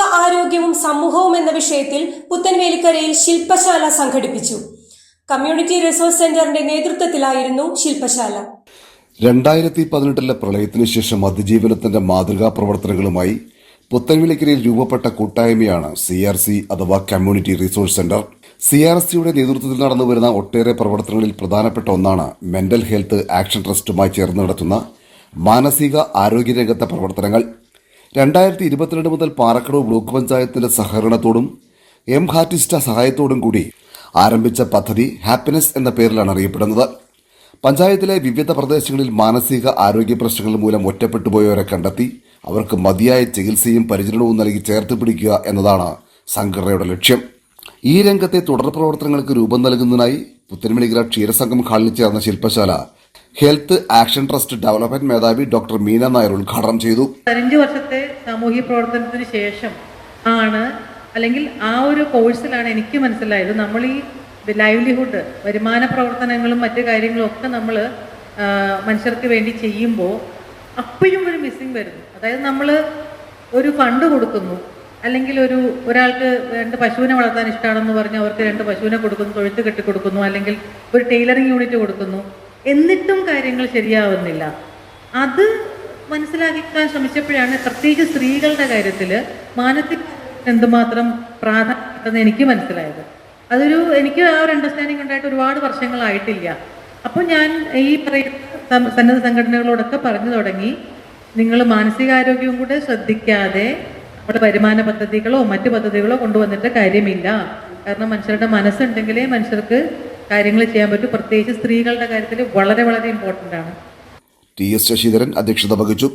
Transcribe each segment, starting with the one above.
ആരോഗ്യവും സമൂഹവും എന്ന വിഷയത്തിൽ പുത്തൻവേലിക്കരയിൽ ശില്പശാല സംഘടിപ്പിച്ചു. കമ്മ്യൂണിറ്റി റിസോഴ്സ് സെന്ററിന്റെ നേതൃത്വത്തിലായിരുന്നു ശില്പശാല. രണ്ടായിരത്തി പതിനെട്ടിലെ പ്രളയത്തിന് ശേഷം അതിജീവനത്തിന്റെ മാതൃകാ പ്രവർത്തനങ്ങളുമായി പുത്തൻവിളിക്കരയിൽ രൂപപ്പെട്ട കൂട്ടായ്മയാണ് സി ആർ സി അഥവാ community resource centre. C R സിയുടെ നേതൃത്വത്തിൽ നടന്നുവരുന്ന ഒട്ടേറെ പ്രവർത്തനങ്ങളിൽ പ്രധാനപ്പെട്ട ഒന്നാണ് മെന്റൽ ഹെൽത്ത് ആക്ഷൻ ട്രസ്റ്റുമായി ചേർന്ന് നടത്തുന്ന മാനസിക ആരോഗ്യ രംഗത്തെ പ്രവർത്തനങ്ങൾ. രണ്ടായിരത്തി ഇരുപത്തിരണ്ട് മുതൽ പാറക്കടവ് ബ്ലോക്ക് പഞ്ചായത്തിന്റെ സഹകരണത്തോടും എം ഹാറ്റിസ്റ്റ സഹായത്തോടും കൂടി ആരംഭിച്ച പദ്ധതി ഹാപ്പിനെസ് എന്ന പേരിലാണ് അറിയപ്പെടുന്നത്. പഞ്ചായത്തിലെ വിവിധ പ്രദേശങ്ങളിൽ മാനസിക ആരോഗ്യ പ്രശ്നങ്ങൾ മൂലം ഒറ്റപ്പെട്ടുപോയവരെ കണ്ടെത്തി അവർക്ക് മതിയായ ചികിത്സയും പരിചരണവും നൽകി ചേർത്ത് പിടിക്കുക എന്നതാണ് സംഘടനയുടെ ലക്ഷ്യം. ഈ രംഗത്തെ തുടർ പ്രവർത്തനങ്ങൾക്ക് രൂപം നൽകുന്നതിനായി പുത്തൻമണിഗ്ര ക്ഷീരസംഘം ഹാളിൽ ചേർന്ന ശില്പശാല ഹെൽത്ത് ആക്ഷൻ ട്രസ്റ്റ് ഡെവലപ്മെന്റ് മേധാവി ഡോക്ടർ മീന നായർ ഉദ്ഘാടനം ചെയ്തു. പതിനഞ്ച് വർഷത്തെ സാമൂഹ്യ പ്രവർത്തനത്തിന് ശേഷം ആണ് അല്ലെങ്കിൽ ആ ഒരു കോഴ്സിലാണ് എനിക്ക് മനസ്സിലായത്. നമ്മൾ ഈ ലൈവ്ലിഹുഡ് വരുമാന പ്രവർത്തനങ്ങളും മറ്റു കാര്യങ്ങളും ഒക്കെ നമ്മൾ മനുഷ്യർക്ക് വേണ്ടി ചെയ്യുമ്പോൾ അപ്പോഴും ഒരു മിസ്സിങ് വരുന്നു. അതായത് നമ്മൾ ഒരു ഫണ്ട് കൊടുക്കുന്നു അല്ലെങ്കിൽ ഒരു ഒരാൾക്ക് രണ്ട് പശുവിനെ വളർത്താൻ ഇഷ്ടമാണെന്ന് പറഞ്ഞ് അവർക്ക് രണ്ട് പശുവിനെ കൊടുക്കുന്നു തൊഴുത്ത് കെട്ടി കൊടുക്കുന്നു അല്ലെങ്കിൽ ഒരു ടൈലറിങ് യൂണിറ്റ് കൊടുക്കുന്നു. എന്നിട്ടും കാര്യങ്ങൾ ശരിയാവുന്നില്ല. അത് മനസ്സിലാക്കാൻ ശ്രമിച്ചപ്പോഴാണ് പ്രത്യേകിച്ച് സ്ത്രീകളുടെ കാര്യത്തിൽ മാനസിക എന്തുമാത്രം പ്രാധാന്യം എനിക്ക് മനസ്സിലായത്. അതൊരു എനിക്ക് ആ ഒരു അണ്ടർസ്റ്റാൻഡിങ് ഉണ്ടായിട്ട് ഒരുപാട് വർഷങ്ങളായിട്ടില്ല. അപ്പോൾ ഞാൻ ഈ പറയുന്ന സന്നദ്ധ സംഘടനകളോടൊക്കെ പറഞ്ഞു തുടങ്ങി. നിങ്ങൾ മാനസികാരോഗ്യവും കൂടെ ശ്രദ്ധിക്കാതെ നമ്മുടെ വരുമാന പദ്ധതികളോ മറ്റു പദ്ധതികളോ കൊണ്ടുവന്നിട്ട് കാര്യമില്ല. കാരണം മനുഷ്യരുടെ മനസ്സുണ്ടെങ്കിലേ മനുഷ്യർക്ക് കാര്യങ്ങൾ ചെയ്യാൻ പറ്റും. പ്രത്യേകിച്ച് സ്ത്രീകളുടെ കാര്യത്തിൽ വളരെ വളരെ ഇമ്പോർട്ടന്റ് ആണ്. ടി എസ് ശശിധരൻ അധ്യക്ഷത വഹിച്ചു.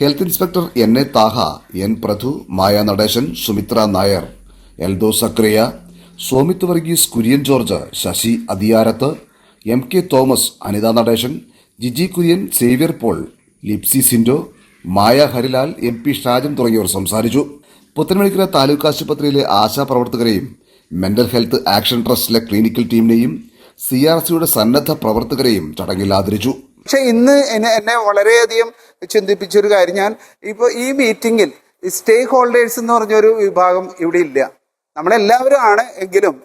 Health inspector N A Thaha N Prathu Maya Natesan Sumithra Nair Eldho Zachariah Somith Varghese Kurian George Sasi Athiyarath M K Thomas Anitha Natesan Jiji Kurian Xavier Paul Lipsy Sindo Maya Harilal M P Shajan തുടങ്ങിയവർ സംസാരിച്ചു. പുത്തൻമണിക്കര താലൂക്ക് ആശുപത്രിയിലെ ആശാപ്രവർത്തകരെയും mental health action ട്രസ്റ്റിലെ clinical ടീമിനെയും C R സിയുടെ സന്നദ്ധ പ്രവർത്തകരെയും ചടങ്ങിൽ ആദരിച്ചു. പക്ഷെ ഇന്ന് എന്നെ എന്നെ വളരെയധികം ചിന്തിപ്പിച്ചൊരു കാര്യം ഞാൻ ഇപ്പോൾ ഈ മീറ്റിംഗിൽ സ്റ്റേക്ക് ഹോൾഡേഴ്സ് എന്ന് പറഞ്ഞൊരു വിഭാഗം ഇവിടെ ഇല്ല. നമ്മളെല്ലാവരും ആണ് എങ്കിലും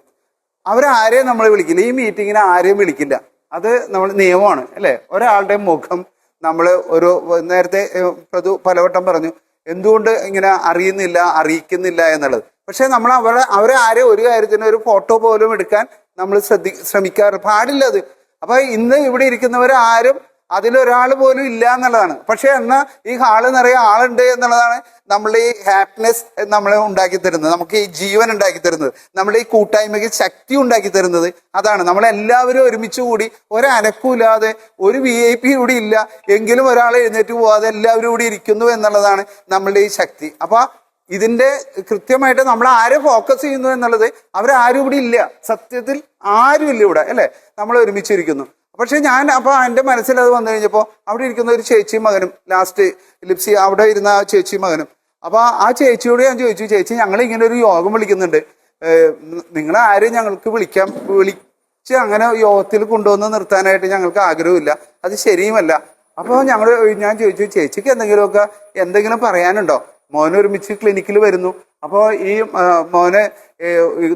അവരാരെയും നമ്മൾ വിളിക്കില്ല. ഈ മീറ്റിങ്ങിന് ആരെയും വിളിക്കില്ല. അത് നമ്മൾ നിയമമാണ് അല്ലേ? ഒരാളുടെ മുഖം നമ്മൾ ഒരു നേരത്തെ പ്രതു പലവട്ടം പറഞ്ഞു. എന്തുകൊണ്ട് ഇങ്ങനെ അറിയുന്നില്ല അറിയിക്കുന്നില്ല എന്നുള്ളത്? പക്ഷെ നമ്മൾ അവരെ അവരെ ആരെ ഒരു കാര്യത്തിന് ഒരു ഫോട്ടോ പോലും എടുക്കാൻ നമ്മൾ ശ്രദ്ധി ശ്രമിക്കാറ് പാടില്ല അത്. അപ്പൊ ഇന്ന് ഇവിടെ ഇരിക്കുന്നവർ ആരും അതിലൊരാൾ പോലും ഇല്ല എന്നുള്ളതാണ്. പക്ഷെ എന്നാൽ ഈ ഹാൾ നിറയെ ആളുണ്ട് എന്നുള്ളതാണ് നമ്മളുടെ ഈ ഹാപ്പിനെസ് നമ്മളെ ഉണ്ടാക്കി തരുന്നത് നമുക്ക് ഈ ജീവൻ ഉണ്ടാക്കി തരുന്നത് നമ്മുടെ ഈ കൂട്ടായ്മയ്ക്ക് ശക്തി ഉണ്ടാക്കി തരുന്നത് അതാണ്. നമ്മളെല്ലാവരും ഒരുമിച്ച് കൂടി ഒരനക്കൂല്ലാതെ ഒരു വി ഐ പി കൂടി ഇല്ല എങ്കിലും ഒരാൾ എഴുന്നേറ്റ് പോവാതെ എല്ലാവരും കൂടി ഇരിക്കുന്നു എന്നുള്ളതാണ് നമ്മളുടെ ഈ ശക്തി. അപ്പൊ ഇതിന്റെ കൃത്യമായിട്ട് നമ്മൾ ആരെ ഫോക്കസ് ചെയ്യുന്നു എന്നുള്ളത് അവരാരും ഇവിടെ ഇല്ല. സത്യത്തിൽ ആരും ഇല്ല ഇവിടെ അല്ലെ? നമ്മൾ ഒരുമിച്ചിരിക്കുന്നു. പക്ഷെ ഞാൻ അപ്പൊ എന്റെ മനസ്സിൽ അത് വന്നു കഴിഞ്ഞപ്പോൾ അവിടെ ഇരിക്കുന്ന ഒരു ചേച്ചിയും മകനും ലാസ്റ്റ് ലിപ്സി അവിടെ ഇരുന്ന ആ ചേച്ചിയും മകനും. അപ്പൊ ആ ചേച്ചിയോട് ഞാൻ ചോദിച്ചു ചേച്ചി ഞങ്ങൾ ഇങ്ങനെ ഒരു യോഗം വിളിക്കുന്നുണ്ട്. നിങ്ങൾ ആരും ഞങ്ങൾക്ക് വിളിക്കാൻ വിളിച്ച് അങ്ങനെ യോഗത്തിൽ കൊണ്ടുവന്ന് നിർത്താനായിട്ട് ഞങ്ങൾക്ക് ആഗ്രഹമില്ല. അത് ശരിയുമല്ല. അപ്പോൾ ഞങ്ങൾ ഞാൻ ചോദിച്ചു ചേച്ചിക്ക് എന്തെങ്കിലുമൊക്കെ എന്തെങ്കിലും പറയാനുണ്ടോ? മോൻ ഒരുമിച്ച് ക്ലിനിക്കിൽ വരുന്നു. അപ്പോൾ ഈ മോനെ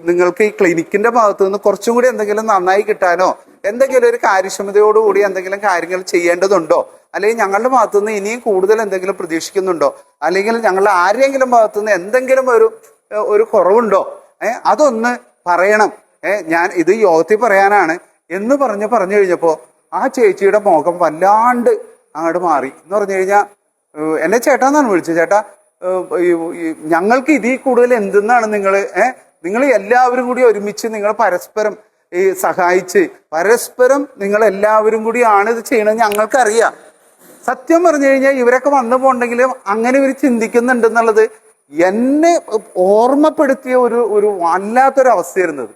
നിങ്ങൾക്ക് ഈ ക്ലിനിക്കിന്റെ ഭാഗത്തു നിന്ന് കുറച്ചും കൂടി എന്തെങ്കിലും നന്നായി കിട്ടാനോ എന്തെങ്കിലും ഒരു കാര്യക്ഷമതയോടുകൂടി എന്തെങ്കിലും കാര്യങ്ങൾ ചെയ്യേണ്ടതുണ്ടോ? അല്ലെങ്കിൽ ഞങ്ങളുടെ ഭാഗത്തു നിന്ന് ഇനിയും കൂടുതൽ എന്തെങ്കിലും പ്രതീക്ഷിക്കുന്നുണ്ടോ? അല്ലെങ്കിൽ ഞങ്ങളുടെ ആരെങ്കിലും ഭാഗത്തു നിന്ന് എന്തെങ്കിലും ഒരു ഒരു കുറവുണ്ടോ? ഏഹ് അതൊന്ന് പറയണം. ഏഹ് ഞാൻ ഇത് യോഗത്തിൽ പറയാനാണ്. എന്ന് പറഞ്ഞ് പറഞ്ഞു കഴിഞ്ഞപ്പോൾ ആ ചേച്ചിയുടെ മുഖം വല്ലാണ്ട് അങ്ങോട്ട് മാറി. എന്ന് പറഞ്ഞു കഴിഞ്ഞാൽ എന്നെ ചേട്ടാന്നാണ് വിളിച്ചത്? ചേട്ടാ ഞങ്ങൾക്ക് ഇതിൽ കൂടുതൽ എന്തെന്നാണ് നിങ്ങൾ നിങ്ങൾ എല്ലാവരും കൂടി ഒരുമിച്ച് നിങ്ങൾ പരസ്പരം ഈ സഹായിച്ച് പരസ്പരം നിങ്ങൾ എല്ലാവരും കൂടിയാണ് ഇത് ചെയ്യണത് ഞങ്ങൾക്കറിയാം. സത്യം പറഞ്ഞു കഴിഞ്ഞാൽ ഇവരൊക്കെ വന്നു പോണ്ടെങ്കിലും അങ്ങനെ ഇവർ ചിന്തിക്കുന്നുണ്ടെന്നുള്ളത് എന്നെ ഓർമ്മപ്പെടുത്തിയ ഒരു ഒരു വല്ലാത്തൊരു അവസ്ഥയായിരുന്നത്